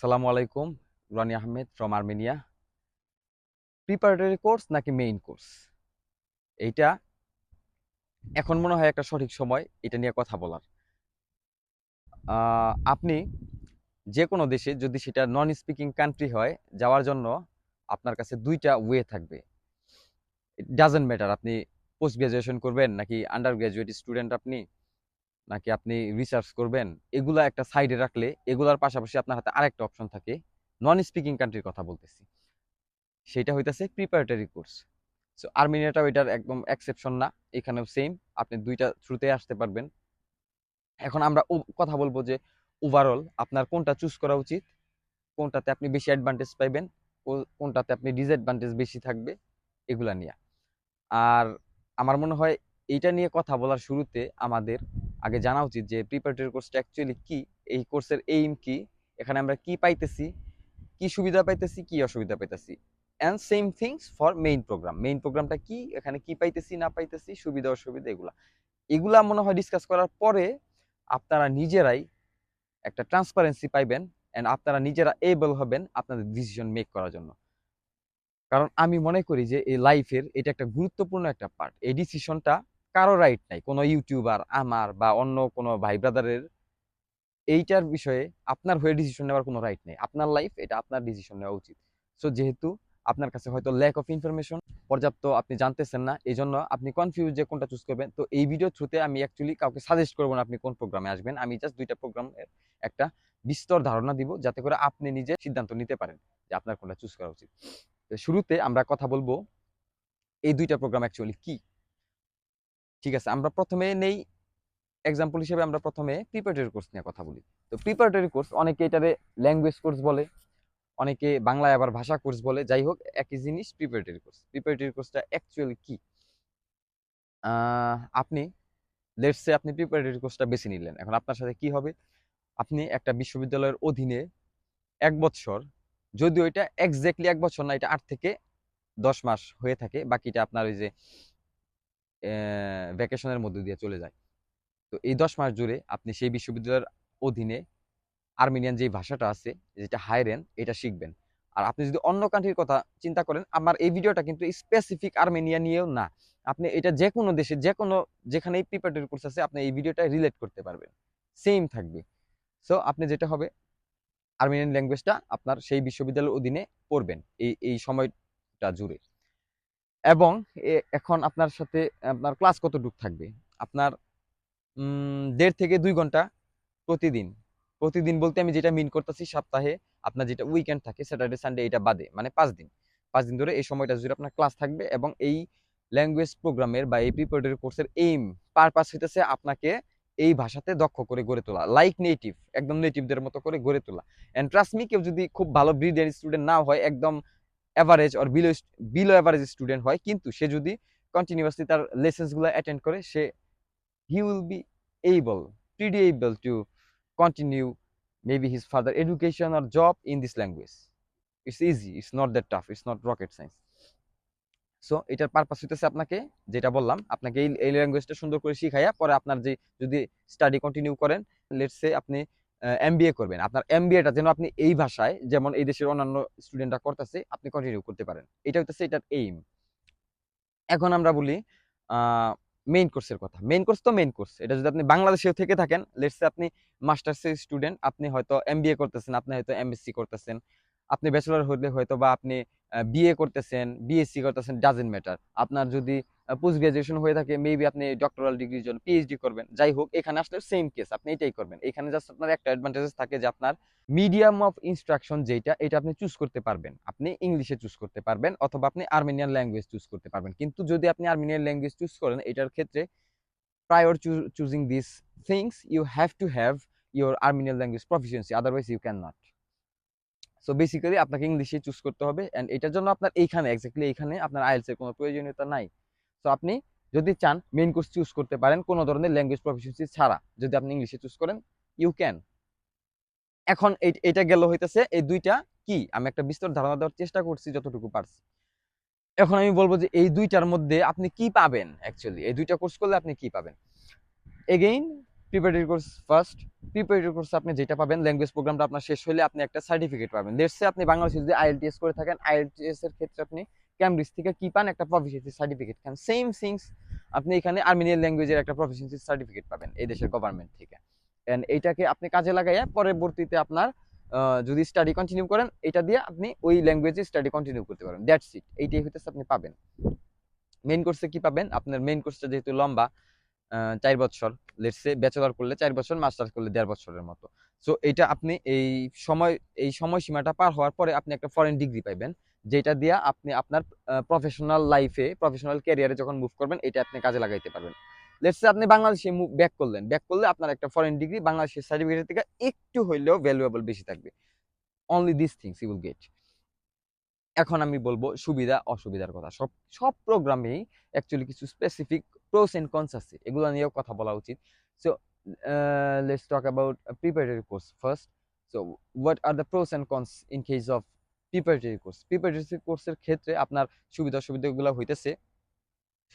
সালামু আলাইকুম Rani Ahmed from Armenia preparatory course নাকি মেইন কোর্স এইটা এখন মনে হয় একটা সঠিক সময়, এটা নিয়ে কথা বলার। আপনি যে কোনো দেশে যদি সেটা নন স্পিকিং কান্ট্রি হয়, যাওয়ার জন্য আপনার কাছে দুইটা ওয়ে থাকবে। ডাজেন্ট ম্যাটার আপনি পোস্ট গ্রাজুয়েশন করবেন নাকি আন্ডার গ্রাজুয়েট স্টুডেন্ট আপনি নাকি আপনি রিসার্চ করবেন, এগুলা একটা সাইডে রাখলে এগুলার পাশাপাশি আপনার হাতে আরেকটা অপশন থাকে নন স্পিকিং কান্ট্রির কথা বলতেছি। সেটা হইতাছে প্রিপারেটরি কোর্স সো আর্মেনিয়াটাও এটার একদম এক্সেপশন না, এখানেও সেম আপনি দুইটা থ্রুতে আসতে পারবেন। এখন আমরা কথা বলব যে ওভারঅল আপনার কোনটা চুজ করা উচিত, কোনটাতে আপনি বেশি অ্যাডভান্টেজ পাইবেন কোনটাতে আপনি ডিসঅ্যাডভান্টেজ বেশি থাকবে, এগুলা নিয়ে। আর আমার মনে হয় এইটা নিয়ে কথা বলার শুরুতে আমাদের আগে জানা উচিত যে প্রিপারেটরি কোর্সটা অ্যাকচুয়ালি কি? এই কোর্সের এইম কি? এখানে আমরা কি পাইতেছি? কি সুবিধা পাইতেছি? কি অসুবিধা পাইতেছি? And same things for main program main প্রোগ্রামটা কি? এখানে কি পাইতেছি, না পাইতেছি, সুবিধা, অসুবিধা, এগুলা। এগুলা মনে হয় ডিসকাস করার পরে আপনারা নিজেরাই একটা ট্রান্সপারেন্সি পাইবেন অ্যান্ড আপনারা নিজেরা এবল হবেন আপনাদের ডিসিশন মেক করার জন্য। কারণ আমি মনে করি যে এই লাইফের এটা একটা গুরুত্বপূর্ণ একটা পার্ট এই ডিসিশনটা কারও রাইট নাই, কোনো ইউটিউবার আমার বা অন্য কোনো ভাই ব্রাদারের এইটার বিষয়ে আপনার হয়ে ডিসিশন নেওয়ার কোনো রাইট নেই। আপনার লাইফ এটা আপনার ডিসিশন নেওয়া উচিত। সো যেহেতু আপনার কাছে হয়তো ল্যাক অফ ইনফরমেশন পর্যাপ্ত আপনি জানতেছেন না এই জন্য আপনি কনফিউজ যে কোনটা চুজ করবেন। তো এই ভিডিও থ্রুতে আমি অ্যাকচুয়ালি কাউকে সাজেস্ট করব না আপনি কোন প্রোগ্রামে আসবেন। আমি জাস্ট দুইটা প্রোগ্রামের একটা বিস্তর ধারণা দিব, যাতে করে আপনি নিজে সিদ্ধান্ত নিতে পারেন যে আপনার কোনটা চুজ করা উচিত। শুরুতে আমরা কথা বলব, এই দুইটা প্রোগ্রাম অ্যাকচুয়ালি কি? ঠিক আছে, আমরা প্রথমে নেই। এক্সাম্পল হিসেবে আমরা প্রথমে প্রিপারেটরি কোর্স নিয়ে কথা বলি। তো প্রিপারেটরি কোর্স অনেকে এটারে ল্যাঙ্গুয়েজ কোর্স বলে, অনেকে বাংলায় আবার ভাষা কোর্স বলে। যাই হোক, একই জিনিস প্রিপারেটরি কোর্স প্রিপারেটরি কোর্সটা অ্যাকচুয়ালি কি? আপনি লেটসে আপনি প্রিপারেটরি কোর্সটা বেছে নিলেন। এখন আপনার সাথে কি হবে? আপনি একটা বিশ্ববিদ্যালয়ের অধীনে এক বছর যদিও এটা এক্স্যাক্টলি এক বছর না, এটা আট থেকে দশ মাস হয়ে থাকে। বাকিটা আপনার ওই যে ভ্যাকেশনের মধ্যে দিয়ে চলে যায়। তো এই দশ মাস জুড়ে আপনি সেই বিশ্ববিদ্যালয়ের অধীনে আর্মেনিয়ান যে ভাষাটা আছে, যেটা হাইরেন, এটা শিখবেন। আর আপনি যদি অন্য কান্ট্রির কথা চিন্তা করেন, আমার এই ভিডিওটা কিন্তু স্পেসিফিক আর্মেনিয়া নিয়েও না। আপনি এটা যে কোনো দেশে যে কোনো যেখানেই প্রিপারেটরি কোর্স আছে, আপনি এই ভিডিওটা রিলেট করতে পারবেন। সেম থাকবে। সো আপনি যেটা হবে, আর্মেনিয়ান ল্যাঙ্গুয়েজটা আপনার সেই বিশ্ববিদ্যালয়ের অধীনে পড়বেন এই এই সময়টা জুড়ে। এবং এখন আপনার সাথে আপনার ক্লাস কতটুকু থাকবে? আপনার দেড় থেকে দুই ঘণ্টা প্রতিদিন। প্রতিদিন বলতে আমি যেটা মিন করতেছি সপ্তাহে আপনার যেটা উইকেন্ড থাকে স্যাটারডে সানডে এটা বাদে মানে পাঁচ দিন। পাঁচ দিন ধরে এই সময়টা জুড়ে আপনার ক্লাস থাকবে এবং এই ল্যাঙ্গুয়েজ প্রোগ্রামের বা এই প্রিপারেটরি কোর্সের এইম পারপাস হইতেছে আপনাকে এই ভাষাতে দক্ষ করে গড়ে তোলা। লাইক নেটিভ একদম নেটিভদের মতো করে গড়ে তোলা। অ্যান্ড ট্রাস্ট মি কেউ যদি খুব ভালো ব্রিডের স্টুডেন্ট না হয়, একদম average or below below average student হয় কিন্তু সে যদি কন্টিনিউয়াসলি তার লেসেন্সগুলো অ্যাটেন্ড করে সে he will be able, pretty able to continue maybe his further education or job in this language. It's easy, it's not that tough, it's not rocket science. So এটার purpose হইতেছে আপনাকে যেটা বললাম আপনাকে এই ল্যাঙ্গুয়েজটা সুন্দর করে শিখাইয়া পরে আপনার যে যদি স্টাডি কন্টিনিউ করেন লেটস আপনি এমবিএ করবেন। আপনার এমবিএটা যেন আপনি এই ভাষায়, যেমন এই দেশের অন্যান্য স্টুডেন্টরা করতেছে, আপনি কন্টিনিউ করতে পারেন। এটা হইতেছে এটার এইম এখন আমরা বলি মেইন কোর্সের কথা। মেইন কোর্স তো মেইন কোর্স এটা যদি আপনি বাংলাদেশে থেকে থাকেন লেটসে আপনি মাস্টার্সের স্টুডেন্ট আপনি হয়তো এমবিএ করতেছেন, আপনি হয়তো এমএসসি করতেছেন, আপনি ব্যাচেলর হলে হয়তো বা আপনি বিএ করতেছেন বিএসসি করতেছেন ডাজেন্ট ম্যাটার আপনার যদি পোস্ট গ্রাজুয়েশন হয়ে থাকে মেবি আপনি ডক্টরাল ডিগ্রির জন্য পিএইচডি করবেন। যাই হোক, এখানে আসলে সেম কেস আপনি এটাই করবেন। এখানে জাস্ট আপনার একটা অ্যাডভান্টেজেস থাকে যে আপনার মিডিয়াম অফ ইনস্ট্রাকশন যেটা, এটা আপনি চুজ করতে পারবেন। আপনি ইংলিশে চুজ করতে পারবেন অথবা আপনি আর্মেনিয়ান ল্যাঙ্গুয়েজ চুজ করতে পারবেন। কিন্তু যদি আপনি আর্মেনিয়ান ল্যাঙ্গুয়েজ চুজ করেন, এটার ক্ষেত্রে prior to choosing these things, you have to have your Armenian language proficiency, otherwise you cannot. So basically আপনাকে ইংলিশে চুজ করতে হবে অ্যান্ড এটার জন্য আপনার এইখানে এক্স্যাক্টলি এইখানে আপনার আইএলস এর কোনো প্রয়োজনীয়তা নাই। সো আপনি যদি চান মেইন কোর্স চুজ করতে পারেন কোনো ধরনের ল্যাঙ্গুয়েজ প্রফিসিয়েন্সি ছাড়া, যদি আপনি ইংলিশে চুজ করেন ইউ ক্যান এখন এটা গেল হইতেছে এই দুইটা কি? আমি একটা বিস্তর ধারণা দেওয়ার চেষ্টা করছি যতটুকু পারছি। এখন আমি বলব যে এই দুইটার মধ্যে আপনি কি পাবেন অ্যাকচুয়ালি এই দুইটা কোর্স করলে আপনি কি পাবেন? Again preparatory course first preparatory course আপনি যেটা পাবেন ল্যাঙ্গুয়েজ প্রোগ্রামটা আপনার শেষ হলে আপনি একটা সার্টিফিকেট পাবেন। লেটসে আপনি বাংলাদেশে যদি আইএলটিএস করে থাকেন আইএলটিএস এর ক্ষেত্রে আপনি ক্যামব্রিজ থেকে কি পান, একটা প্রফিসিয়েন্সি সার্টিফিকেট পান সেম থিংস আপনি এখানে আর্মেনিয়ান ল্যাঙ্গুয়েজের একটা প্রফিসিয়েন্সি সার্টিফিকেট পাবেন এই দেশের গভর্নমেন্ট থেকে। এন্ড এইটাকে আপনি কাজে লাগাইয়া পরবর্তীতে আপনার যদি স্টাডি কন্টিনিউ করেন, এটা দিয়ে আপনি ওই ল্যাঙ্গুয়েজে স্টাডি কন্টিনিউ করতে পারেন দ্যাটস ইট এইটাই হইতেছে আপনি পাবেন। মেইন কোর্সে কি পাবেন? আপনার মেইন কোর্সটা যেহেতু লম্বা চার বছর। লেটসে ব্যাচেলর করলে চার বছর মাস্টার্স করলে দেড় বছরের মতো। সো এটা আপনি এই সময়, এই সময়সীমাটা পার হওয়ার পরে আপনি একটা ফরেন ডিগ্রি পাইবেন। যেটা দিয়ে আপনি আপনার প্রফেশনাল লাইফে প্রফেশনাল ক্যারিয়ারে যখন মুভ করবেন, এটা আপনি কাজে লাগাইতে পারবেন। লেটসে আপনি বাংলাদেশে ব্যাক করলেন। ব্যাক করলে আপনার একটা ফরেন ডিগ্রি বাংলাদেশের সার্টিফিকেট থেকে একটু হইলেও ভ্যালুয়েবল বেশি থাকবে। Only this things you will get এখন আমি বলব সুবিধা, অসুবিধার কথা। সব সব প্রোগ্রামেই অ্যাকচুয়ালি কিছু স্পেসিফিক প্রোস এন্ড কনস আছে। এগুলো নিয়েও কথা বলা উচিত। So let's talk about preparatory course first so what are the pros and cons in case of preparatory course preparatory কোর্সের ক্ষেত্রে আপনার সুবিধা অসুবিধাগুলো হইতেছে।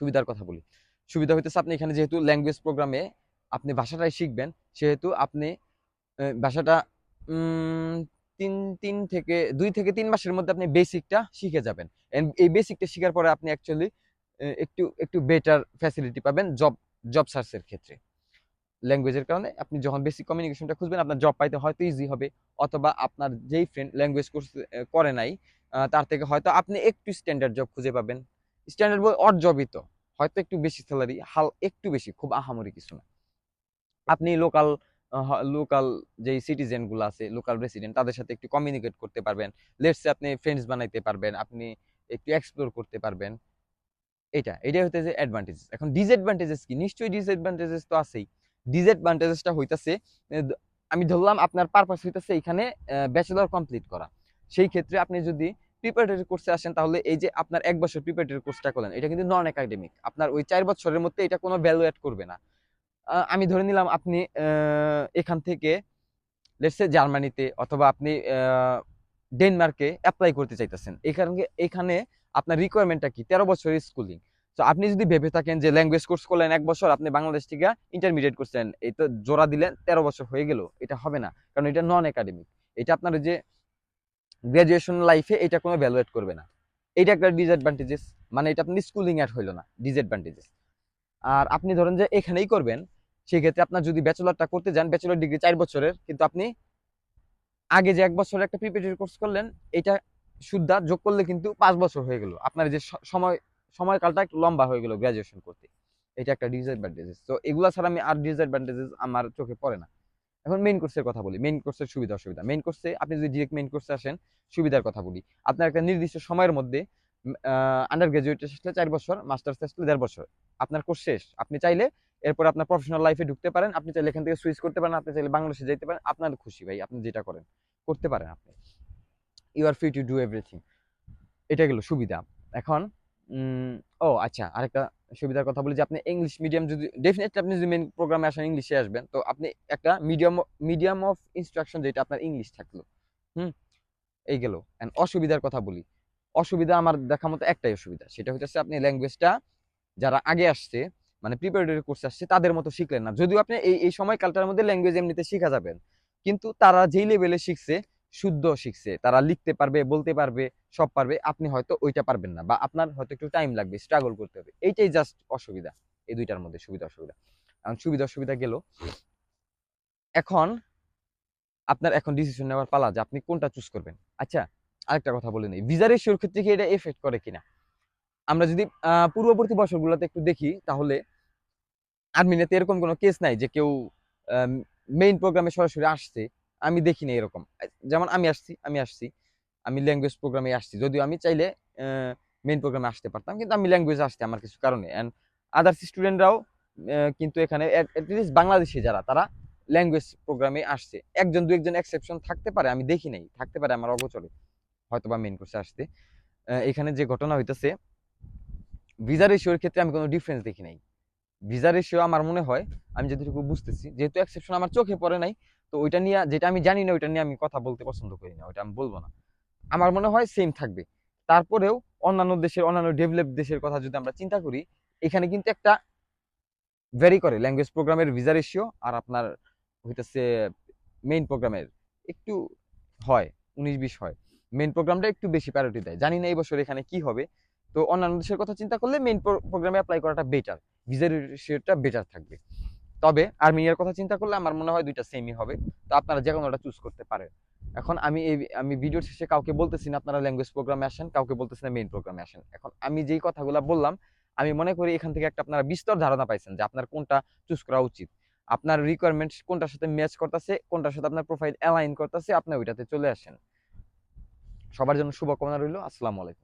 সুবিধার কথা বলি। সুবিধা হইতেছে আপনি এখানে যেহেতু ল্যাঙ্গুয়েজ প্রোগ্রামে আপনি ভাষাটাই শিখবেন, সেহেতু আপনি ভাষাটা তিন তিন থেকে, দুই থেকে তিন মাসের মধ্যে আপনি বেসিকটা শিখে যাবেন। এই বেসিকটা শেখার পরে আপনি অ্যাকচুয়ালি একটু একটু বেটার ফ্যাসিলিটি পাবেন জব জব সার্চের ক্ষেত্রে। ল্যাঙ্গুয়েজের কারণে আপনি যখন বেসিক কমিউনিকেশনটা খুঁজবেন, আপনার জব পাইতে হয়তো ইজি হবে, অথবা আপনার যেই ফ্রেন্ড ল্যাঙ্গুয়েজ কোর্স করে নাই তার থেকে হয়তো আপনি একটু স্ট্যান্ডার্ড জব খুঁজে পাবেন। স্ট্যান্ডার্ড বই অর জবই তো, হয়তো একটু বেশি স্যালারি হাল একটু বেশি, খুব আহামরি কিছু না। আপনি লোকাল লোকাল যেই সিটিজেনগুলো আছে লোকাল রেসিডেন্ট তাদের সাথে একটু কমিউনিকেট করতে পারবেন। লেটসে আপনি ফ্রেন্ডস বানাইতে পারবেন, আপনি একটু এক্সপ্লোর করতে পারবেন। এটা এটাই যে অ্যাডভান্টেজেস এখন ডিসঅ্যাডভান্টেজেস কি? নিশ্চয়ই ডিসঅ্যাডভান্টেজেস তো আছেই। ডিসঅ্যাডভান্টেজেসটা হইতাছে আমি ধরলাম আপনার পারপাস হইতাছে এখানে ব্যাচেলর কমপ্লিট করা। সেই ক্ষেত্রে আপনি যদি প্রিপারেটরি কোর্সে আসেন, তাহলে এই যে আপনার এক বছর প্রিপারেটরি কোর্সটা করলেন, এটা কিন্তু নন একাডেমিক আপনার ওই চার বছরের মধ্যে এটা কোনো ভ্যালু অ্যাড করবে না। আমি ধরে নিলাম আপনি এখান থেকে লেটসে জার্মানিতে অথবা আপনি ডেনমার্কে অ্যাপ্লাই করতে চাইতেছেন। এই কারণে এখানে আপনার রিকোয়ারমেন্টটা কি? তেরো বছরের স্কুলিং তো আপনি যদি ভেবে থাকেন যে ল্যাঙ্গুয়েজ কোর্স করলেন এক বছর, আপনি বাংলাদেশ থেকে ইন্টারমিডিয়েট করছেন এই তো জোড়া দিলেন, তেরো বছর হয়ে গেল, এটা হবে না। কারণ এটা নন একাডেমিক এটা আপনার যে গ্রাজুয়েশন লাইফে এটা কোনো ভ্যালুয়েট করবে না। এটা একটা ডিসঅ্যাডভান্টেজেস মানে এটা আপনি স্কুলিং অ্যাড হইল না ডিসঅ্যাডভান্টেজেস আর আপনি ধরেন যে এখানেই করবেন, সেক্ষেত্রে আপনার যদি ব্যাচেলরটা করতে যান ব্যাচেলর ডিগ্রি চার বছরের, কিন্তু আপনি আগে যে এক বছরের একটা প্রিপারেটরি কোর্স করলেন, এটা সুদ্ধা যোগ করলে কিন্তু পাঁচ বছর হয়ে গেল। আপনার যে সময় সময়কালটা একটু লম্বা হয়ে গেল গ্রাজুয়েশন করতে। এটা একটা ডিসঅ্যাডভান্টেজেস তো এগুলা ছাড়া আমি আর ডিসঅ্যাডভান্টেজেস আমার চোখে পড়ে না। এখন মেইন কোর্সের কথা বলি। মেইন কোর্সের সুবিধা অসুবিধা। মেইন কোর্সে আপনি যদি ডিরেক্ট মেইন কোর্সে আসেন, সুবিধার কথা বলি। আপনার একটা নির্দিষ্ট সময়ের মধ্যে আন্ডার গ্রাজুয়েট আসলে চার বছর মাস্টার্স আসলে দেড় বছর। আপনার কোর্স শেষ। আপনি চাইলে এরপর আপনার প্রফেশনাল লাইফে ঢুকতে পারেন। আপনি চাইলে এখান থেকে সুইচ করতে পারেন। আপনি চাইলে বাংলাদেশে যেতে পারেন। আপনার খুশি ভাই। আপনি যেটা করেন, করতে পারেন আপনি। You are free to do everything এটা গেল সুবিধা। এখন ও আচ্ছা আরেকটা সুবিধার কথা বলি যে আপনি ইংলিশ মিডিয়াম যদি ডেফিনেটলি আপনি যদি মেন প্রোগ্রামে আসেন ইংলিশে আসবেন, তো আপনি একটা মিডিয়াম মিডিয়াম অফ ইনস্ট্রাকশন যেটা আপনার ইংলিশ থাকল, হুম, এই গেল। এন্ড অসুবিধার কথা বলি, অসুবিধা আমার দেখা মতো একটাই অসুবিধা, সেটা হচ্ছে আপনি ল্যাঙ্গুয়েজটা যারা আগে আসছে মানে প্রিপারেটরি কোর্স আসছে, তাদের মতো শিখলেন না। যদিও আপনি এই এই সময়কালটার মধ্যে ল্যাঙ্গুয়েজ এমনিতে শিখা যাবেন, কিন্তু তারা যেই লেভেলে শিখছে শুদ্ধ শিখছে, তারা লিখতে পারবে, বলতে পারবে, সব পারবে, আপনি হয়তো ওইটা পারবেন না বা আপনার হয়তো একটু টাইম লাগবে স্ট্রাগল করতে হবে। এইটাই জাস্ট অসুবিধা, এই দুইটার মধ্যে সুবিধা অসুবিধা। এখন সুবিধা অসুবিধা গেল, এখন আপনার এখন ডিসিশন নেওয়ার পালা যে আপনি কোনটা চুজ করবেন। আচ্ছা আরেকটা কথা বলে নেই ভিসা রেশিওর ক্ষেত্রে কি এটা এফেক্ট করে কিনা? আমরা যদি পূর্ববর্তী বছরগুলোতে একটু দেখি, তাহলে আর্মিনিয়াতে এরকম কোনো কেস নাই যে কেউ মেইন প্রোগ্রামে সরাসরি আসছে আমি দেখিনি এরকম। যেমন আমি আসছি আমি আসছি। আমি ল্যাঙ্গুয়েজ প্রোগ্রামে আসছি। যদিও আমি চাইলে মেইন প্রোগ্রামে আসতে পারতাম, কিন্তু আমি ল্যাঙ্গুয়েজ আসতে আমার কিছু কারণে। অ্যান্ড আদার্স স্টুডেন্টরাও কিন্তু এখানে অ্যাটলিস্ট বাংলাদেশি যারা, তারা ল্যাঙ্গুয়েজ প্রোগ্রামে আসছে। একজন দু একজন এক্সেপশন থাকতে পারে, আমি দেখি নাই। থাকতে পারে আমার অগোচরে। হয়তো বা মেইন কোর্সে আসতে এখানে যে ঘটনা হইতেছে ভিসা রেশিওর ক্ষেত্রে আমি কোনো ডিফারেন্স দেখি নাই। ভিসা রেশিও আমার মনে হয়, আমি যতটুকু বুঝতেছি, যেহেতু এক্সেপশন আমার চোখে পড়ে নাই তো ওইটা নিয়ে যেটা আমি জানি না, ওইটা নিয়ে আমি কথা বলতে পছন্দ করি না, ওইটা আমি বলব না। আমার মনে হয় সেম থাকবে। তারপরেও অন্যান্য দেশের, অন্যান্য ডেভেলপ দেশের কথা যদি আমরা চিন্তা করি, এখানে কিন্তু একটা ভ্যারি করে। ল্যাঙ্গুয়েজ প্রোগ্রামের ভিসা রেশিও আর আপনার হইতেছে মেইন প্রোগ্রামের একটু হয়, উনিশ বিশ হয়। মেইন প্রোগ্রামটা একটু বেশি প্রায়োরিটি দেয়। জানি না এই বছর এখানে কি হবে। তো অন্যান্য দেশের কথা চিন্তা করলে মেইন প্রোগ্রামে অ্যাপ্লাই করাটা বেটার ভিসা রেশিওটা বেটার থাকবে। তবে আর্মেনিয়ার কথা চিন্তা করলে আমার মনে হয় দুইটা সেমই হবে। তো আপনারা যে কোনোটা চুজ করতে পারেন। এখন আমি এই, আমি ভিডিওর শেষে কাউকে বলতেছি না, আপনারা ল্যাঙ্গুয়েজ প্রোগ্রামে আসেন, কাউকে বলতেছি না মেইন প্রোগ্রামে আসেন। এখন আমি যেই কথাগুলো বললাম, আমি মনে করি এখান থেকে একটা আপনারা বিস্তর ধারণা পাইছেন যে আপনার কোনটা চুজ করা উচিত। আপনার রিকোয়ারমেন্ট কোনটার সাথে ম্যাচ করতেছে, কোনটার সাথে আপনার প্রোফাইল অ্যালাইন করতেছে, আপনি ওইটাতে চলে আসেন। সবার জন্য শুভকামনা রইল, আসসালামু আলাইকুম।